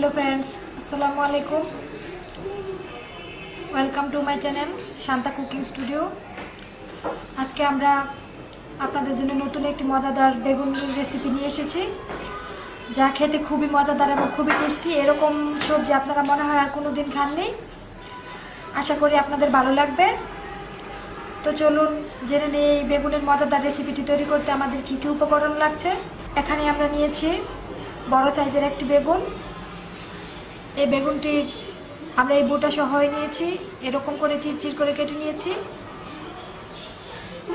Hello friends আসসালামু আলাইকুম welcome to my channel Shanta cooking studio আজকে আমরা আপনাদের জন্য নতুন একটি মজাদার বেগুন রেসিপি নিয়ে এসেছি। যা খেতে খুবই মজাদার এবং খুবই টেস্টি এরকম সবজি আপনারা মনে হয় আর কোনো দিন খাননি। আশা করি আপনাদের ভালো লাগবে। তো চলুন, জেনে নিই এই বেগুনের মজাদার রেসিপিটি তৈরি করতে আমাদের কী কী উপকরণ লাগছে। এখানে আমরা নিয়েছি বড় সাইজের একটি বেগুন। এই বেগুনটির আমরা এই বুটা সহ নিয়েছি, এরকম করে চিরচির করে কেটে নিয়েছি।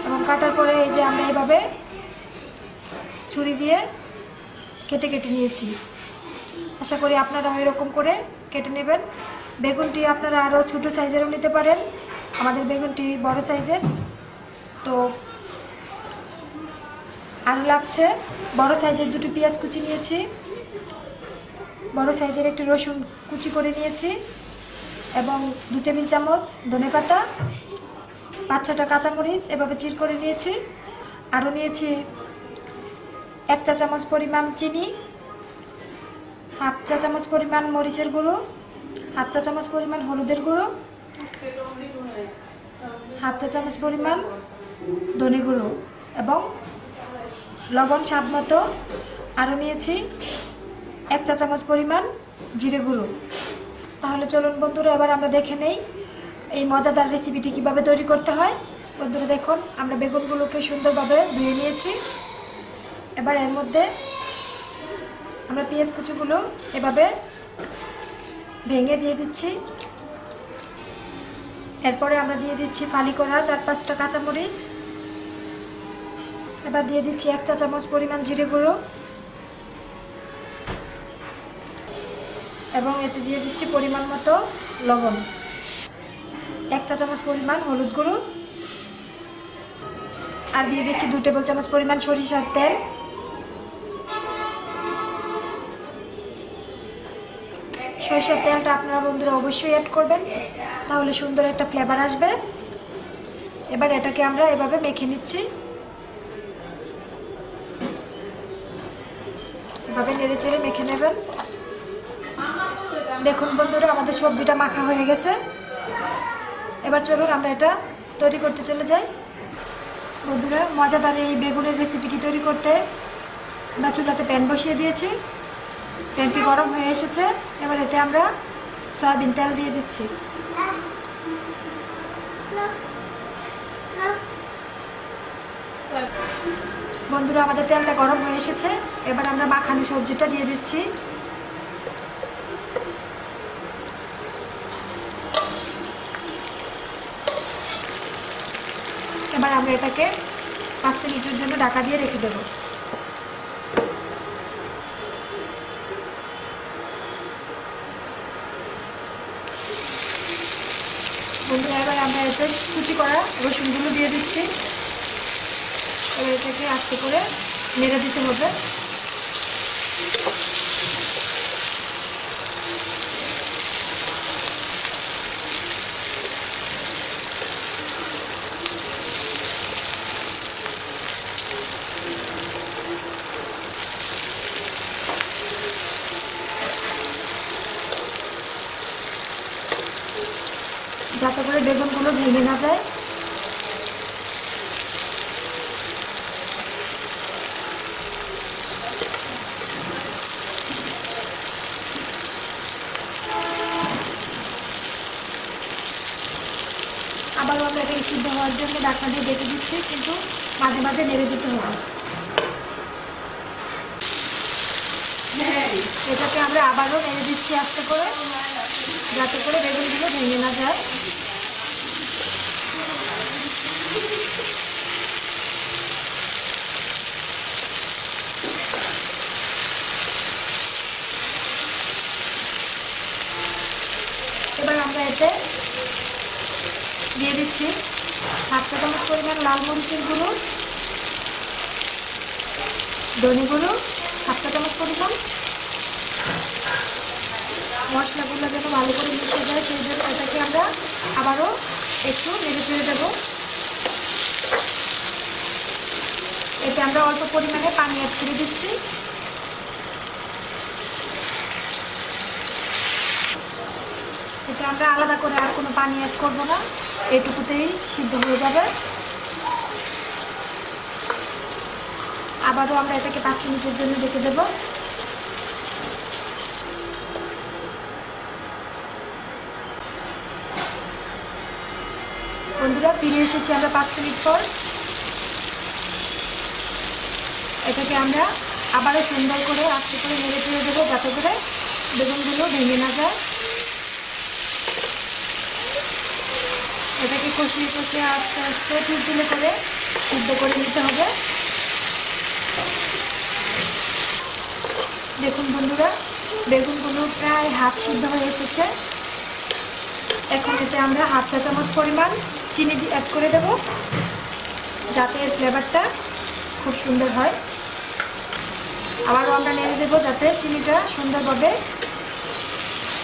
এবং কাটার পরে এই যে আমরা এইভাবে ছুরি দিয়ে কেটে কেটে নিয়েছি। আশা করি আপনারা এরকম করে কেটে নেবেন। বেগুনটি আপনারা আরও ছোটো সাইজেরও নিতে পারেন। আমাদের বেগুনটি বড় সাইজের। তো আর লাগছে। বড় সাইজের দুটো পেঁয়াজ কুচি নিয়েছি। বড় সাইজের একটি রসুন কুচি করে নিয়েছি এবং দু টেবিল চামচ ধনে পাতা, পাঁচ ছটা কাঁচামরিচ এভাবে চির করে নিয়েছি। আরও নিয়েছি এক চা চামচ পরিমাণ চিনি, হাফ চা চামচ পরিমাণ মরিচের গুঁড়ো, হাফ চা চামচ পরিমাণ হলুদের গুঁড়ো, হাফ চা চামচ পরিমাণ ধনে গুঁড়ো এবং লবণ স্বাদ মতো আরও নিয়েছি। এক চা চামচ পরিমাণ জিরে গুঁড়ো। তাহলে চলুন বন্ধুরা, এবার আমরা দেখে নেই এই মজাদার রেসিপিটি কীভাবে তৈরি করতে হয়। বন্ধুরা দেখুন, আমরা বেগুনগুলোকে সুন্দরভাবে ধুয়ে নিয়েছি। এবার এর মধ্যে আমরা পেঁয়াজ কুচিগুলো এভাবে ভেঙে দিয়ে দিচ্ছি। এরপরে আমরা দিয়ে দিচ্ছি ফালি করা চার পাঁচটা কাঁচামরিচ। এবার দিয়ে দিচ্ছি এক চা চামচ পরিমাণ জিরে গুঁড়ো। এবং এতে দিয়ে দিচ্ছি পরিমাণ মতো লবণ। এক চা চামচ পরিমাণ হলুদ গুঁড়ো। আর দিয়ে দিচ্ছি দু টেবিল চামচ পরিমাণ সরিষার তেল। সরিষার তেলটা আপনারা বন্ধুরা অবশ্যই অ্যাড করবেন, তাহলে সুন্দর একটা ফ্লেভার আসবে। এবার এটাকে আমরা এভাবে মেখে নিচ্ছি। এভাবে নেড়ে চেড়ে মেখে নেবেন। দেখুন বন্ধুরা, আমাদের সবজিটা মাখা হয়ে গেছে। এবার চলুন আমরা এটা তৈরি করতে চলে যাই। বন্ধুরা, মজাদার এই বেগুনের রেসিপিটি তৈরি করতে আমরা চুলাতে প্যান বসিয়ে দিয়েছি। প্যানটি গরম হয়ে এসেছে। এবার এতে আমরা সয়াবিন তেল দিয়ে দিচ্ছি। বন্ধুরা, আমাদের তেলটা গরম হয়ে এসেছে। এবার আমরা মাখানো সবজিটা দিয়ে দিচ্ছি। এবার আমরা এটাকে পাঁচ মিনিটের জন্য ঢাকা দিয়ে রেখে দেবো। বন্ধুরা, এবার আমরা এতে কুচি করা রসুনগুলো দিয়ে দিচ্ছি। এবার এটাকে আস্তে করে মেরে দিতে হবে। যাতে করে বেগুনগুলো ভেঙে না যায়। আবারও আমরা এটাকে সিদ্ধ হওয়ার জন্য ডাক্তার দিয়ে ডেকে দিচ্ছি কিন্তু মাঝে মাঝে নেড়ে দিতে হবে। এটাকে আমরা আবারও নেড়ে দিচ্ছি আস্তে করে। যাতে করে বেগুনগুলো ভেঙে না যায়। এবার আমরা এতে দিয়ে দিচ্ছি চা চামচ পরিমাণ লাল মরিচের গুঁড়ো, ধনে গুঁড়ো, হাফ চামচ পরিমাণ মশলাগুলো যেন ভালো করে মিশে যায়, সেই জন্য এটাকে আমরা আবারও একটু নেড়ে চেড়ে দেবো। এতে আমরা অল্প পরিমাণে পানি অ্যাড করে দিচ্ছি। আমরা আলাদা করে আর কোনো পানি অ্যাড করব না, এটুকুতেই সিদ্ধ হয়ে যাবে। আবারও আমরা এটাকে পাঁচ মিনিটের জন্য রেখে দেবো। বন্ধুরা, ফিরে এসেছি আমরা পাঁচ মিনিট পর। এটাকে আমরা আবারও সুন্দর করে আস্তে করে নেড়ে চেড়ে দেবো যাতে করে বেগুনগুলো ভেঙে না যায়। এটাকে কষিয়ে কষিয়ে আস্তে আস্তে তুলতুলে করে সিদ্ধ করে নিতে হবে। দেখুন বন্ধুরা, বেগুনগুলো প্রায় হাফ সিদ্ধ হয়ে এসেছে। এখন এতে আমরা হাফ চা চামচ পরিমাণ চিনি অ্যাড করে দেব। যাতে এর ফ্লেভারটা খুব সুন্দর হয়। আবারও আমরা নেড়ে দেবো যাতে চিনিটা সুন্দরভাবে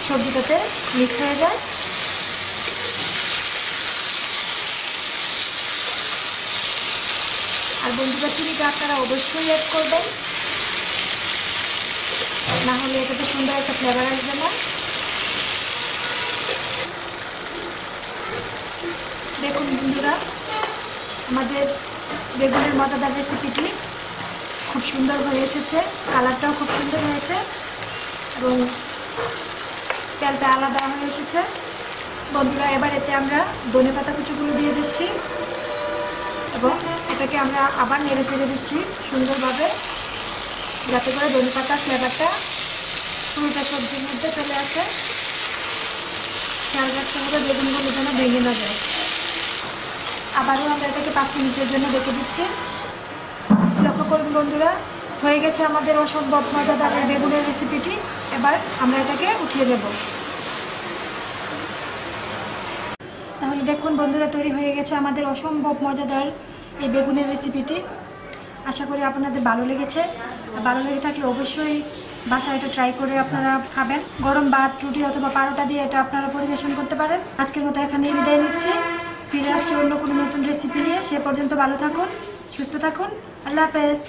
সবজিটাতে মিক্স হয়ে যায়। আর বন্ধুরা, চিনিটা আপনারা অবশ্যই অ্যাড করবেন। না হলে এটাতে সুন্দর একটা ফ্লেভার আসবে না। দেখুন বন্ধুরা, আমাদের বেগুনের মজাদার রেসিপিটি খুব সুন্দর হয়ে এসেছে কালারটাও খুব সুন্দর হয়েছে এবং তেলটা আলাদা হয়ে এসেছে। বন্ধুরা, এবার এতে আমরা ধনে পাতা কুচুগুলো দিয়ে দিচ্ছি এবং এটাকে আমরা আবার নেড়ে চেড়ে দিচ্ছি সুন্দরভাবে, যাতে করে ধনে পাতার ফ্লেভারটা পুরোটা সবজির মধ্যে চলে আসে। খেয়াল রাখতে হবে, বেগুনগুলো যেন ভেঙে না যায়। আবারও আমরা এটাকে পাঁচ মিনিটের জন্য রেখে দিচ্ছি। লক্ষ্য করুন বন্ধুরা, হয়ে গেছে আমাদের অসম্ভব মজাদার বেগুনের রেসিপিটি এবার আমরা এটাকে উঠিয়ে দেব তাহলে দেখুন বন্ধুরা, তৈরি হয়ে গেছে আমাদের অসম্ভব মজাদার এই বেগুনের রেসিপিটি আশা করি আপনাদের ভালো লেগেছে। ভালো লেগে থাকলে অবশ্যই বাসায় এটা ট্রাই করে আপনারা খাবেন। গরম ভাত, রুটি অথবা পারোটা দিয়ে এটা আপনারা পরিবেশন করতে পারেন। আজকের মতো এখানেই বিদায় নিচ্ছি। ফিরে আসছি অন্য কোনো নতুন রেসিপি নিয়ে। সে পর্যন্ত ভালো থাকুন, সুস্থ থাকুন। আল্লাহ হাফেজ।